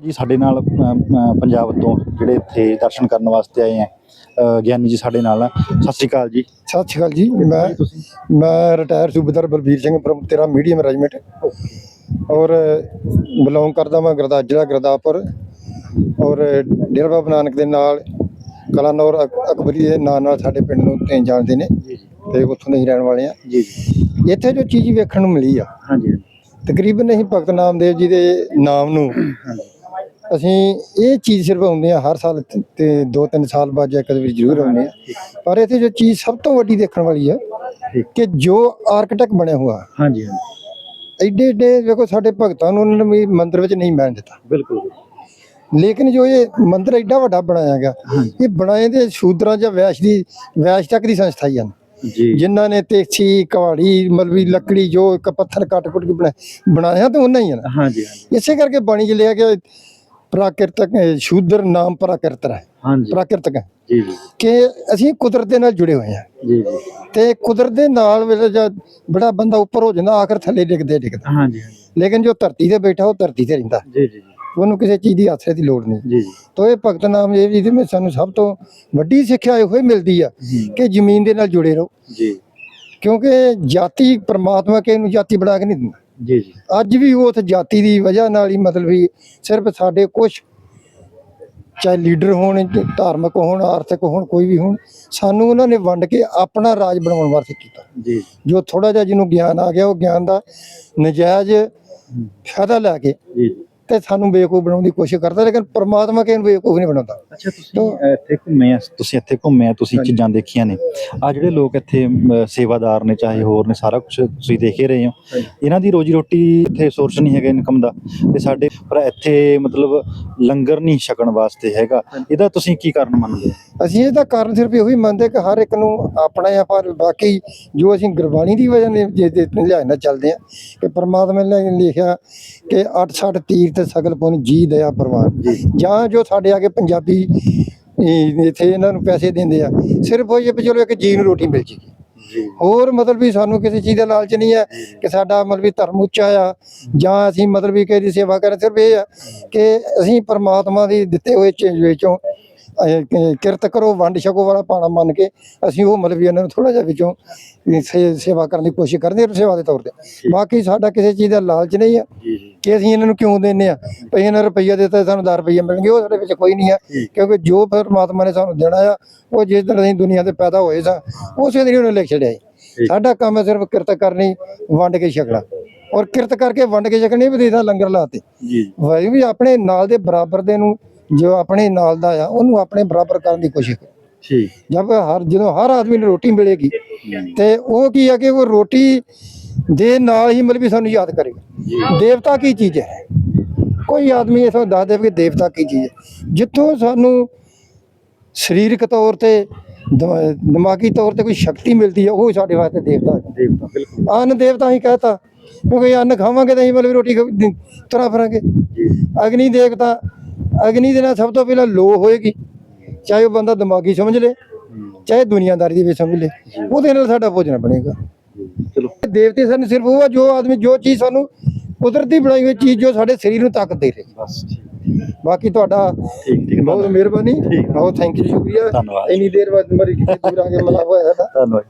ਜੀ ਸਾਡੇ ਨਾਲ ਪੰਜਾਬ ਤੋਂ ਜਿਹੜੇ ਇੱਥੇ ਦਰਸ਼ਨ ਕਰਨ ਵਾਸਤੇ ਆਏ ਆ ਗਿਆਨੀ ਜੀ ਸਾਡੇ ਨਾਲ ਸਤਿ ਸ਼੍ਰੀ ਅਕਾਲ ਜੀ। ਸਤਿ ਸ਼੍ਰੀ ਅਕਾਲ ਜੀ। ਮੈਂ ਮੈਂ ਰਿਟਾਇਰ ਸੂਬੇਦਾਰ ਬਲਬੀਰ ਸਿੰਘ ਪ੍ਰਮੁੱਖ ਤੇਰਾ ਮੀਡੀਅਮ ਰੈਜੀਮੈਂਟ ਔਰ ਬਿਲੋਂਗ ਕਰਦਾ ਮੈਂ ਗੁਰਦਾਸ ਜ਼ਿਲ੍ਹਾ ਗੁਰਦਾਸਪੁਰ। ਔਰ ਡੇਰਾ ਬਾਬਾ ਨਾਨਕ ਦੇ ਨਾਲ ਕਲਾਨੌਰ ਅਕ- ਅਕਬਰੀ ਦੇ ਨਾਂ ਨਾਲ ਸਾਡੇ ਪਿੰਡ ਨੂੰ ਤੇ ਜਾਣਦੇ ਨੇ ਤੇ ਉੱਥੋਂ ਦੇ ਹੀ ਰਹਿਣ ਵਾਲੇ ਆ। ਜੀ ਜੀ। ਇੱਥੇ ਜੋ ਚੀਜ਼ ਵੇਖਣ ਨੂੰ ਮਿਲੀ ਆ ਹਾਂਜੀ ਤਕਰੀਬਨ ਅਸੀਂ ਭਗਤ ਨਾਮਦੇਵ ਜੀ ਦੇ ਨਾਮ ਨੂੰ ਅਸੀਂ ਇਹ ਚੀਜ਼ ਸਿਰਫ ਆਉਂਦੇ ਆ ਹਰ ਸਾਲ ਤੇ- ਤੇ 2-3 ਸਾਲ ਬਾਅਦ ਜਾਂ ਕਦੇ ਵੀ ਜ਼ਰੂਰ ਆਉਂਦੇ ਆ। ਪਰ ਇੱਥੇ ਜੋ ਚੀਜ਼ ਸਭ ਤੋਂ ਵੱਡੀ ਦੇਖਣ ਵਾਲੀ ਆ। ਕਿ ਜੋ ਆਰਕੀਟੈਕਟ ਬਣਿਆ ਹੋਇਆ ਹਾਂਜੀ ਐਡੇ ਐਡੇ ਵੇਖੋ ਸਾਡੇ ਭਗਤਾਂ ਨੂੰ ਉਹਨਾਂ ਨੇ ਮੰਦਿਰ ਵਿੱਚ ਨਹੀਂ ਬਹਿਣ ਦਿੱਤਾ। ਬਿਲਕੁਲ। ਲੇਕਿਨ ਜੋ ਇਹ ਮੰਦਿਰ ਐਡਾ ਵੱਡਾ ਬਣਾਇਆ ਗਿਆ ਇਹ ਬਣਾਏ ਦੇ ਸ਼ੂਦਰਾਂ ਜਾਂ ਵੈਸ਼ ਦੀ ਵੈਸ਼ ਤੱਕ ਦੀ ਸੰਸਥਾ ਹੀ ਹਨ ਜਿਨ੍ਹਾਂ ਨੇ ਤੇਖੀ ਕਵਾੜੀ ਮਲਵੀ ਲੱਕੜੀ ਜੋ ਇੱਕ ਪੱਥਰ ਕੱਟ ਕੁੱਟ ਕੇ ਬਣਾ- ਬਣਾਇਆ ਤਾਂ ਉਹਨਾਂ ਹੀ ਹਨ ਹਾਂਜੀ ਇਸੇ ਕਰਕੇ ਬਾਣੀ ਚ ਲਿਆ ਕਿ ਪ੍ਰਾਕਿਰਤਕ ਸ਼ੂਦਰ ਨਾਮ ਪ੍ਰਾਕਿਰਤਕ ਹੈ। ਹਾਂਜੀ। ਪ੍ਰਾਕਿਰਤਕ ਹੈ। ਜੀ ਜੀ। ਕਿ ਅਸੀਂ ਕੁਦਰਤ ਦੇ ਨਾਲ ਜੁੜੇ ਹੋਏ ਹਾਂ। ਜੀ ਜੀ। ਤੇ ਕੁਦਰਤ ਦੇ ਨਾਲ ਵੇਲੇ ਜਦ ਬੜਾ ਬੰਦਾ ਉੱਪਰ ਹੋ ਜਾਂਦਾ ਆਖਰ ਥੱਲੇ ਡਿੱਗਦੇ ਡਿੱਗਦਾ। ਹਾਂਜੀ ਲੇਕਿਨ ਜੋ ਧਰਤੀ ਤੇ ਬੈਠਾ ਉਹ ਧਰਤੀ ਤੇ ਰਹਿੰਦਾ। ਜੀ ਜੀ ਉਹਨੂੰ ਕਿਸੇ ਚੀਜ਼ ਦੀ ਆਸਰੇ ਦੀ ਲੋੜ ਨਹੀਂ। ਜੀ ਜੀ। ਤੋ ਇਹ ਭਗਤ ਨਾਮ ਜੀ ਜਿਹਦੇ ਵਿੱਚ ਸਾਨੂੰ ਸਭ ਤੋਂ ਵੱਡੀ ਸਿੱਖਿਆ ਇਹੋ ਹੀ ਮਿਲਦੀ ਆ ਕਿ ਜ਼ਮੀਨ ਦੇ ਨਾਲ ਜੁੜੇ ਰਹੋ। ਜੀ। ਕਿਉਂਕਿ ਜਾਤੀ ਪ੍ਰਮਾਤਮਾ ਕਿਸੇ ਨੂੰ ਜਾਤੀ ਬਣਾ ਕੇ ਨਹੀਂ ਦਿੰਦਾ। ਜੀ ਜੀ। ਅੱਜ ਵੀ ਉਸ ਜਾਤੀ ਦੀ ਵਜ੍ਹਾ ਨਾਲ ਹੀ ਮਤਲਬ ਵੀ ਸਿਰਫ ਸਾਡੇ ਕੁਝ ਚਾਹੇ ਲੀਡਰ ਹੋਣ ਧਾਰਮਿਕ ਹੋਣ ਆਰਥਿਕ ਹੋਣ ਕੋਈ ਵੀ ਹੋਣ ਸਾਨੂੰ ਉਹਨਾਂ ਨੇ ਵੰਡ ਕੇ ਆਪਣਾ ਰਾਜ ਬਣਾਉਣ ਵਾਸਤੇ ਕੀਤਾ। ਜੀ। ਜੋ ਥੋੜਾ ਜਿਹਾ ਜਿਹਨੂੰ ਗਿਆਨ ਆ ਗਿਆ ਉਹ ਗਿਆਨ ਦਾ ਨਜਾਇਜ਼ ਫਾਇਦਾ ਲੈ ਕੇ ਜੀ। ਤੇ ਸਾਨੂੰ ਬੇਵਕੂਫ ਬਣਾਉਣ ਦੀ ਕੋਸ਼ਿਸ਼ ਕਰਦਾ ਲੇਕਿਨ ਪ੍ਰਮਾਤਮਾ ਕਿਸੇ ਨੂੰ ਬੇਵਕੂਫ ਨਹੀਂ ਬਣਾਉਂਦਾ। ਅੱਛਾ ਤੁਸੀਂ ਇੱਥੇ ਘੁੰਮੇ ਆ ਤੁਸੀਂ ਇੱਥੇ ਘੁੰਮੇ ਆ ਤੁਸੀਂ ਚੀਜ਼ਾਂ ਦੇਖੀਆਂ ਨੇ। ਆ ਜਿਹੜੇ ਲੋਕ ਇੱਥੇ ਅਮ, ਸੇਵਾਦਾਰ ਨੇ ਚਾਹੇ ਹੋਰ ਨੇ ਸਾਰਾ ਕੁਝ ਤੁਸੀਂ ਦੇਖ ਰਹੇ ਹੋ। ਇਹਨਾਂ ਦੀ ਰੋਜੀ ਰੋਟੀ ਇੱਥੇ ਸੋਰਸ ਨਹੀਂ ਹੈਗਾ ਇਨਕਮ ਦਾ। ਤੇ ਸਾਡੇ ਪਰ ਇੱਥੇ ਮਤਲਬ ਲੰਗਰ ਨਹੀਂ ਛਕਣ ਵਾਸਤੇ ਹੈਗਾ। ਇਹਦਾ ਤੁਸੀਂ ਕੀ ਕਾਰਨ ਮੰਨਦੇ ਅਸੀਂ ਇਹਦਾ ਕਾਰਨ ਸਿਰਫ ਇਹੋ ਹੀ ਮੰਨਦੇ ਕਿ ਹਰ ਇੱਕ ਨੂੰ ਆਪਣਾ ਆ ਪਰ ਬਾਕੀ ਜੋ ਅਸੀਂ ਗੁਰਬਾਣੀ ਦੀ ਵਜ੍ਹਾ ਨਾਲ ਜੇ ਨਾਲ ਚੱਲਦੇ ਆ ਕਿ ਪ੍ਰਮਾਤਮਾ ਨੇ ਲਿਖਿਆ ਕਿ ਅੱਠ ਛੱਡ ਤੀਰਥ ਸਗਲ ਪੁੰਨ ਜੀ ਦਇਆ ਪ੍ਰਵਾਨ। ਜਾਂ। ਜੋ ਸਾਡੇ ਆ ਕੇ ਪੰਜਾਬੀ ਇੱਥੇ ਇਹਨਾਂ ਨੂੰ ਪੈਸੇ ਦਿੰਦੇ ਆ ਸਿਰਫ ਉਹ ਇਹ ਵੀ ਚਲੋ ਇੱਕ ਜੀ ਨੂੰ ਰੋਟੀ ਮਿਲ ਜੇਗੀ। ਜੀ। ਹੋਰ ਮਤਲਬ ਵੀ ਸਾਨੂੰ ਕਿਸੇ ਚੀਜ਼ ਦਾ ਲਾਲਚ ਨਹੀਂ ਹੈ ਕਿ ਸਾਡਾ ਮਤਲਬ ਵੀ ਧਰਮ ਉੱਚਾ ਆ ਜਾਂ ਅਸੀਂ ਮਤਲਬ ਵੀ ਕਿਸੇ ਦੀ ਸੇਵਾ ਕਰਨ ਸਿਰਫ ਇਹ ਆ ਕਿ ਅਸੀਂ ਪਰਮਾਤਮਾ ਦੀ ਦਿੱਤੇ ਹੋਏ ਚੀਜ਼ ਵਿੱਚੋਂ ਕਿਰਤ ਕਰੋ ਵੰਡ ਛਕੋ ਵਾਲਾ ਪਾਣਾ ਮੰਨ ਕੇ ਅਸੀਂ ਉਹ ਮਤਲਬ ਵੀ ਇਹਨਾਂ ਨੂੰ ਥੋੜਾ ਜਿਹਾ ਵਿੱਚੋਂ ਸੇਵਾ ਕਰਨ ਦੀ ਕੋਸ਼ਿਸ਼ ਕਰਦੇ ਹਾਂ ਸੇਵਾ ਦੇ ਤੌਰ ਤੇ। ਬਾਕੀ ਸਾਡਾ ਕਿਸੇ ਚੀਜ਼ ਦਾ ਲਾਲਚ ਨਹੀਂ ਆ। ਕਿ ਅਸੀਂ ਇਹਨਾਂ ਨੂੰ ਕਿਉਂ ਦਿੰਨੇ ਆ? ਭਈ ਇਹਨਾਂ ਰੁਪਈਆ ਦਿੱਤਾ ਸਾਨੂੰ 10 ਰੁਪਈਆ ਮਿਲਣਗੇ ਉਹ ਸਾਡੇ ਵਿੱਚ ਕੋਈ ਨਹੀਂ ਆ। ਕਿਉਂਕਿ ਜੋ ਪਰਮਾਤਮਾ ਨੇ ਸਾਨੂੰ ਦੇਣਾ ਆ ਉਹ ਜਿਸ ਦਿਨ ਅਸੀਂ ਦੁਨੀਆ ਤੇ ਪੈਦਾ ਹੋਏ ਸਾਂ ਉਸੇ ਦਿਨ ਹੀ ਉਹਨੇ ਲਿਖ ਛੜਿਆ ਸਾਡਾ ਕੰਮ ਹੈ ਸਿਰਫ ਕਿਰਤ ਕਰਨੀ ਵੰਡ ਕੇ ਛਕਣਾ। ਔਰ ਕਿਰਤ ਕਰਕੇ ਵੰਡ ਕੇ ਛਕਣੀ ਵੀ ਦੇਦਾ ਲੰਗਰ ਲਾਤੇ ਜੀ ਵੀ ਆਪਣੇ ਨਾਲ ਦੇ ਬਰਾਬਰ ਦੇ ਨੂੰ ਜੋ ਆਪਣੇ ਨਾਲ ਦਾ ਆ ਉਹਨੂੰ ਆਪਣੇ ਬਰਾਬਰ ਕਰਨ ਦੀ ਕੋਸ਼ਿਸ਼ ਕਰੋ। ਠੀਕ। ਜਦ ਹਰ ਜਦੋਂ ਹਰ ਆਦਮੀ ਨੂੰ ਰੋਟੀ ਮਿਲੇਗੀ ਤੇ ਉਹ ਕੀ ਆ ਕਿ ਉਹ ਰੋਟੀ ਦੇ ਨਾਲ ਹੀ ਮਤਲਬ ਵੀ ਸਾਨੂੰ ਯਾਦ ਕਰੇਗਾ। ਦੇਵਤਾ ਕੀ ਚੀਜ਼ ਹੈ? ਕੋਈ ਆਦਮੀ ਇਥੋਂ ਦੱਸ ਦੇਵੇ ਕਿ ਦੇਵਤਾ ਕੀ ਚੀਜ਼ ਹੈ। ਜਿੱਥੋਂ ਸਾਨੂੰ ਸਰੀਰਕ ਤੌਰ ਤੇ ਦਿਮਾ- ਦਿਮਾਗੀ ਤੌਰ ਤੇ ਕੋਈ ਸ਼ਕਤੀ ਮਿਲਦੀ ਹੈ ਉਹ ਸਾਡੇ ਵਾਸਤੇ ਦੇਵਤਾ ਹੈ। ਦੇਵਤਾ ਬਿਲਕੁਲ। ਅੰਨ ਦੇਵਤਾ ਹੀ ਕਹਤਾ ਕਿਉਂਕਿ ਅੰਨ ਖਾਵਾਂਗੇ ਤਾਂ ਅਸੀਂ ਮਤਲਬ ਰੋਟੀ ਤੁਰਾ ਫਿਰਾਂਗੇ। ਅਗਨੀ ਦੇਵਤਾ ਅਗਨੀ ਦੇ ਨਾਲ ਸਭ ਤੋਂ ਪਹਿਲਾਂ ਲੋ ਹੋਏਗੀ। ਚਾਹੇ ਉਹ ਬੰਦਾ ਦਿਮਾਗੀ ਸਮਝ ਲੇ ਚਾਹੇ ਦੁਨੀਆਦਾਰੀ ਦੇ ਵਿੱਚ ਸਮਝ ਲੇ ਉਹਦੇ ਨਾਲ ਸਾਡਾ ਭੋਜਨ ਬਣੇਗਾ। ਚਲੋ। ਦੇਵਤੇ ਸਾਨੂੰ ਸਿਰਫ ਉਹ ਜੋ ਆਦਮੀ ਜੋ ਚੀਜ਼ ਸਾਨੂੰ ਕੁਦਰਤੀ ਬਣਾਈ ਹੋਈ ਚੀਜ਼ ਜੋ ਸਾਡੇ ਸਰੀਰ ਨੂੰ ਤਾਕਤ ਦੇ ਰਹੀ ਬਸ ਬਾਕੀ ਤੁਹਾਡਾ ਠੀਕ ਠੀਕ। ਬਹੁਤ ਮਿਹਰਬਾਨੀ। ਬਹੁਤ ਥੈਂਕ ਯੂ ਸ਼ੁਕਰੀਆ। ਧੰਨਵਾਦ। ਇੰਨੀ ਦੇਰ ਬਾਅਦ ਮਰੀ ਦੂਰ ਆ ਕੇ ਮਲਾ ਹੋਇਆ ਸਾਡਾ। ਧੰਨਵਾਦ